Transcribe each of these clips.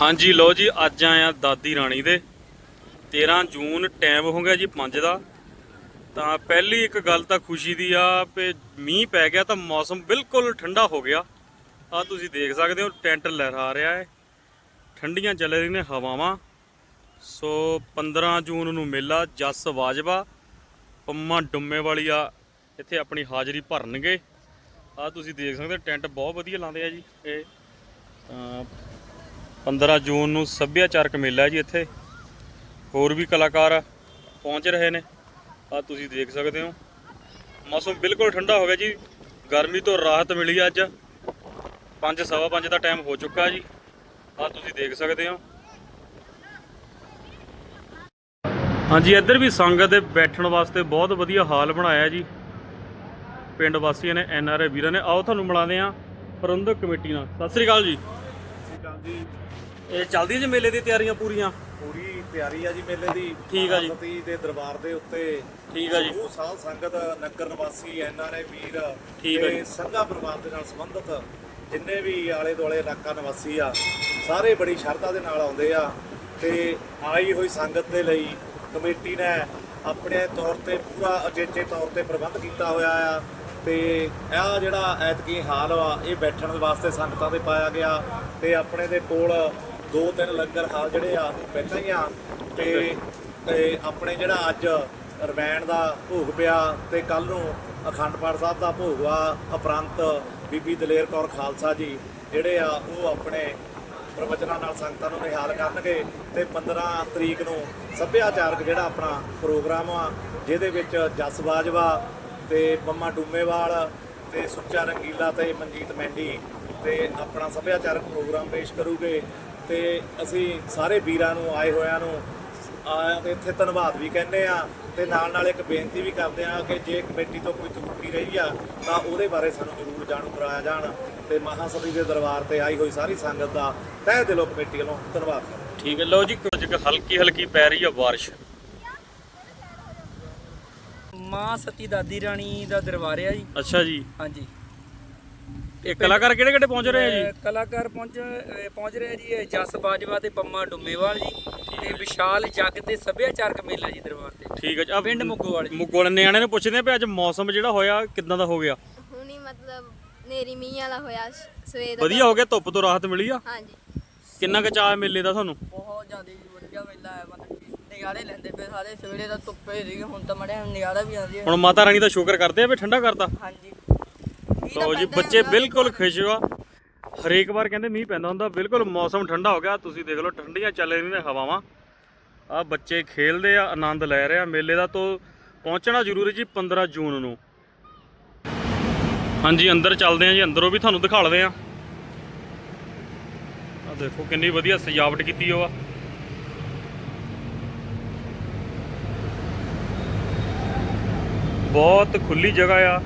ਹਾਂਜੀ, ਲਓ ਜੀ, ਅੱਜ ਆਇਆ ਦਾਦੀ ਰਾਣੀ ਦੇ। 13 ਜੂਨ ਟਾਈਮ ਹੋ ਗਿਆ ਜੀ 5 ਦਾ। ਤਾਂ ਪਹਿਲੀ ਇੱਕ ਗੱਲ ਤਾਂ ਖੁਸ਼ੀ ਦੀ ਆ ਕਿ ਮੀਂਹ ਪੈ ਗਿਆ ਤਾਂ ਮੌਸਮ ਬਿਲਕੁਲ ਠੰਡਾ ਹੋ ਗਿਆ। ਆ ਤੁਸੀਂ ਦੇਖ ਸਕਦੇ ਹੋ, ਟੈਂਟ ਲਹਿਰਾ ਰਿਹਾ ਹੈ ਠੰਡੀਆਂ ਚੱਲ ਰਹੀਆਂ ਨੇ ਹਵਾਵਾਂ। ਸੋ 15 ਜੂਨ ਨੂੰ ਮੇਲਾ ਜਸ ਵਾਜਵਾ। ਪੰਮਾ ਡੁੰਮੇ ਵਾਲੀ ਆ, ਇੱਥੇ ਆਪਣੀ ਹਾਜ਼ਰੀ ਭਰਨਗੇ। ਆ ਤੁਸੀਂ ਦੇਖ ਸਕਦੇ ਹੋ, ਟੈਂਟ ਬਹੁਤ ਵਧੀਆ ਲਾਉਂਦੇ ਆ ਜੀ ਇਹ। ਤਾਂ 15 ਜੂਨ ਨੂੰ ਸੱਭਿਆਚਾਰਕ ਮੇਲਾ ਹੈ ਜੀ ਇੱਥੇ। ਹੋਰ ਵੀ ਕਲਾਕਾਰ ਪਹੁੰਚ ਰਹੇ ਨੇ। ਆ ਤੁਸੀਂ ਦੇਖ ਸਕਦੇ ਹੋ। ਮੌਸਮ ਬਿਲਕੁਲ ਠੰਡਾ ਹੋ ਗਿਆ ਜੀ। ਗਰਮੀ ਤੋਂ ਰਾਹਤ ਮਿਲੀ ਅੱਜ। 5 ਸਵਾ 5 ਦਾ ਟਾਈਮ ਹੋ ਚੁੱਕਾ ਜੀ। ਆ ਤੁਸੀਂ ਦੇਖ ਸਕਦੇ ਹੋ। ਹਾਂਜੀ, ਇੱਧਰ ਵੀ ਸੰਗਤ ਦੇ ਬੈਠਣ ਵਾਸਤੇ ਬਹੁਤ ਵਧੀਆ ਹਾਲ ਬਣਾਇਆ ਜੀ। ਪਿੰਡ ਵਾਸੀਆਂ ਨੇ, ਐਨ ਆਰ ਆਈ ਵੀਰਾਂ ਨੇ। ਆਓ ਤੁਹਾਨੂੰ ਮਿਲਾਉਂਦੇ ਆ ਪ੍ਰਬੰਧਕ ਕਮੇਟੀ ਨਾਲ। ਸਤਿ ਸ੍ਰੀ ਅਕਾਲ ਜੀ। ਸਤਿ ਸ਼੍ਰੀ ਅਕਾਲ ਜੀ। ਇਹ ਚੱਲਦੀ ਜੀ ਮੇਲੇ ਦੀ ਤਿਆਰੀਆਂ ਪੂਰੀਆਂ ਪੂਰੀ ਤਿਆਰੀ ਆ ਜੀ ਮੇਲੇ ਦੀ ਠੀਕ ਆ ਜੀ। ਸਤੀ ਦੇ ਦਰਬਾਰ ਦੇ ਉੱਤੇ ਠੀਕ ਆ ਜੀ ਉਹ ਸਾਧ ਸੰਗਤ ਨਗਰ ਨਿਵਾਸੀ ਐਨਆਰਆਈ ਵੀਰ ਠੀਕ ਆ ਜੀ। ਤੇ ਸੰਘਾ ਪਰਿਵਾਰ ਦੇ ਨਾਲ ਸੰਬੰਧਿਤ ਜਿੰਨੇ ਵੀ ਆਲੇ ਦੁਆਲੇ ਇਲਾਕਾ ਨਿਵਾਸੀ ਆ ਸਾਰੇ ਬੜੀ ਸ਼ਰਧਾ ਦੇ ਨਾਲ ਆਉਂਦੇ ਆ ਤੇ ਆਈ ਹੋਈ ਸੰਗਤ ਦੇ ਲਈ ਕਮੇਟੀ ਨੇ ਆਪਣੇ ਤੌਰ ਤੇ ਪੂਰਾ ਅਜੇਜੇ ਤੌਰ ਤੇ ਪ੍ਰਬੰਧ ਕੀਤਾ ਹੋਇਆ ਆ ਤੇ ਇਹ ਜਿਹੜਾ ਐਤਕੀ ਹਾਲ ਵਾ ਇਹ ਬੈਠਣ ਦੇ ਵਾਸਤੇ ਸੰਗਤਾਂ ਦੇ ਪਾਇਆ ਗਿਆ ਤੇ ਆਪਣੇ ਦੇ ਕੋਲ ਦੋ ਤਿੰਨ ਲੰਗਰ ਹਾਲ ਜਿਹੜੇ ਆ, ਪਹਿਲਾਂ ਹੀ ਆ। ਤੇ ਤੇ ਆਪਣੇ ਜਿਹੜਾ ਅੱਜ ਰਵੈਣ ਦਾ ਭੋਗ ਪਿਆ ਤੇ ਕੱਲ ਨੂੰ ਅਖੰਡ ਪਾਠ ਸਾਹਿਬ ਦਾ ਭੋਗ ਆ ਉਪਰੰਤ ਬੀਬੀ ਦਲੇਰ ਕੌਰ ਖਾਲਸਾ ਜੀ, ਜਿਹੜੇ ਆ, ਉਹ ਆਪਣੇ ਪ੍ਰਵਚਨਾਂ ਨਾਲ ਸੰਗਤਾਂ ਨੂੰ ਨਿਹਾਲ ਕਰਨਗੇ ਤੇ 15 ਤਰੀਕ ਨੂੰ ਸੱਭਿਆਚਾਰਕ ਜਿਹੜਾ ਆਪਣਾ ਪ੍ਰੋਗਰਾਮ ਆ, ਜਿਹਦੇ ਵਿੱਚ ਜਸ ਬਾਜਵਾ ਤੇ ਬੰਮਾ ਡੂਮੇਵਾਲ ਤੇ ਸੁੱਚਾ ਰੰਗੀਲਾ ਤੇ ਮਨਜੀਤ ਮੈਂਡੀ ਤੇ ਆਪਣਾ ਸੱਭਿਆਚਾਰਕ ਪ੍ਰੋਗਰਾਮ ਪੇਸ਼ ਕਰੂਗੇ। ਤੇ ਅਸੀਂ ਸਾਰੇ ਵੀਰਾਂ ਨੂੰ ਆਏ ਹੋਇਆਂ ਨੂੰ ਆ ਤੇ ਇੱਥੇ ਧੰਨਵਾਦ ਵੀ ਕਹਿੰਦੇ ਆ ਤੇ ਨਾਲ ਨਾਲ ਇੱਕ ਬੇਨਤੀ ਵੀ ਕਰਦੇ ਆ ਕਿ ਜੇ ਕਮੇਟੀ ਤੋਂ ਕੋਈ ਤਰੁੱਟੀ ਰਹੀ ਆ ਤਾਂ ਉਹਦੇ ਬਾਰੇ ਸਾਨੂੰ ਜ਼ਰੂਰ ਜਾਣੂ ਕਰਾਇਆ ਜਾਣ ਤੇ ਮਹਾਸਭੀ ਦੇ ਦਰਬਾਰ ਤੇ ਆਈ ਹੋਈ ਸਾਰੀ ਸੰਗਤ ਦਾ ਤਹਿ ਦਿਲੋਂ ਕਮੇਟੀ ਵੱਲੋਂ ਧੰਨਵਾਦ ਠੀਕ ਹੈ ਲਓ ਜੀ ਕੁਝ ਕੁ ਹਲਕੀ ਹਲਕੀ ਪੈ ਰਹੀ ਆ ਬਾਰਿਸ਼। ਮਾਂ ਸਤੀ ਦਾਦੀ ਰਾਣੀ ਦਾ ਦਰਬਾਰ ਆ ਜੀ। ਅੱਛਾ ਜੀ। ਹਾਂਜੀ। ਇਹ ਕਲਾਕਾਰ ਕਿਹੜੇ ਕਿਹੜੇ ਪਹੁੰਚ ਰਹੇ ਆ ਜੀ? ਕਲਾਕਾਰ ਪਹੁੰਚ ਪਹੁੰਚ ਰਹੇ ਆ ਜੀ ਇਹ ਜਸ ਬਾਜਵਾ ਤੇ ਪੰਮਾ ਡੁੰਮੇਵਾਲ ਜੀ ਤੇ ਵਿਸ਼ਾਲ ਜੱਗ ਤੇ ਸੱਭਿਆਚਾਰਕ ਮੇਲਾ ਜੀ ਦਰਬਾਰ ਤੇ। ਠੀਕ ਹੈ ਜੀ ਆਹ ਪਿੰਡ ਮੁੱਗੋਵਾਲ ਜੀ। ਮੁੱਗੋਵਾਲ ਨਿਆਣੇ ਨੂੰ ਪੁੱਛਦੇ ਆ ਵੀ ਅੱਜ ਮੌਸਮ ਜਿਹੜਾ ਹੋਇਆ ਕਿਦਾਂ ਦਾ ਹੋ ਗਿਆ? ਹੁਣੀ ਮਤਲਬ ਨੇਰੀ ਮੀਂਹ ਵਾਲਾ ਹੋਇਆ ਸਵੇਰ ਦਾ। ਵਧੀਆ ਹੋ ਗਿਆ ਧੁੱਪ ਤੋਂ ਰਾਹਤ ਮਿਲੀ ਆ? ਹਾਂਜੀ। ਕਿੰਨਾ ਕੁ ਚਾਅ ਮੇਲੇ ਦਾ ਤੁਹਾਨੂੰ? ਬਹੁਤ ਜ਼ਿਆਦਾ ਜੀ ਵਧੀਆ ਮੇਲਾ ਹੈ ਮਤਲਬ ਕਿ ਨਜ਼ਾਰੇ ਲੈਂਦੇ ਪਏ ਸਾਰੇ ਸਵੇਰੇ ਦਾ ਧੁੱਪੇ ਸੀਗੇ ਹੁਣ ਤਾਂ ਮੜਿਆ ਨਜ਼ਾਰਾ ਵੀ ਆਉਂਦੀ ਹੈ ਹੁਣ ਮਾਤਾ ਰਾਣੀ ਦਾ ਸ਼ੁਕਰ ਕਰਦੇ ਆ ਵੀ ਠੰਡਾ ਕਰਤਾ? ਹਾਂਜੀ। ਤਾਂ ਲਓ ਜੀ ਬੱਚੇ ਬਿਲਕੁਲ ਖੁਸ਼ ਆ ਹਰੇਕ ਵਾਰ ਕਹਿੰਦੇ ਮੀਂਹ ਪੈਂਦਾ ਹੁੰਦਾ ਬਿਲਕੁਲ ਮੌਸਮ ਠੰਡਾ ਹੋ ਗਿਆ। ਤੁਸੀਂ ਦੇਖ ਲਓ ਠੰਡੀਆਂ ਚੱਲ ਰਹੀਆਂ ਨੇ ਹਵਾਵਾਂ। ਆ ਬੱਚੇ ਖੇਲਦੇ ਆ ਆਨੰਦ ਲੈ ਰਹੇ ਆ। ਮੇਲੇ ਦਾ ਤੋਂ ਪਹੁੰਚਣਾ ਜ਼ਰੂਰੀ ਜੀ 15 ਜੂਨ ਨੂੰ। ਹਾਂਜੀ ਅੰਦਰ ਚੱਲਦੇ ਆ ਜੀ ਅੰਦਰੋਂ ਵੀ ਤੁਹਾਨੂੰ ਦਿਖਾ ਲਵੇ ਆ। ਆ ਦੇਖੋ ਕਿੰਨੀ ਵਧੀਆ ਸਜਾਵਟ ਕੀਤੀ ਉਹ ਆ। ਬਹੁਤ ਖੁੱਲੀ ਜਗ੍ਹਾ ਆ।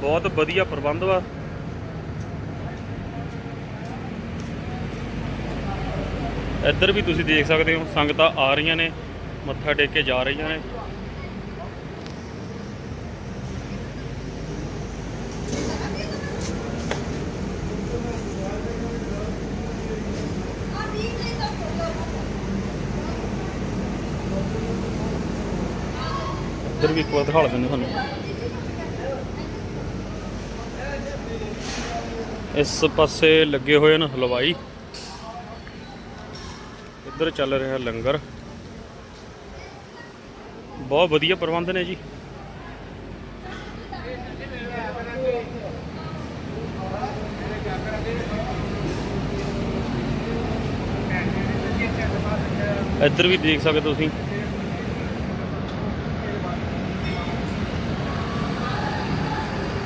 ਬਹੁਤ ਵਧੀਆ ਪ੍ਰਬੰਧ ਵਾ। ਇੱਧਰ ਵੀ ਤੁਸੀਂ ਦੇਖ ਸਕਦੇ ਹੋ, ਸੰਗਤਾਂ ਆ ਰਹੀਆਂ ਨੇ, ਮੱਥਾ ਟੇਕ ਕੇ ਜਾ ਰਹੀਆਂ ਨੇ। ਇੱਧਰ ਵੀ ਇੱਕ ਵਾਰ ਦਿਖਾ ਦਿੰਦੇ ਤੁਹਾਨੂੰ। ਇਸ ਪਾਸੇ ਲੱਗੇ ਹੋਏ ਨੇ ਹਲਵਾਈ। ਇੱਧਰ ਚੱਲ ਰਿਹਾ ਲੰਗਰ। ਬਹੁਤ ਵਧੀਆ ਪ੍ਰਬੰਧ ਨੇ ਜੀ। ਇੱਧਰ ਵੀ ਦੇਖ ਸਕਦੇ ਤੁਸੀਂ।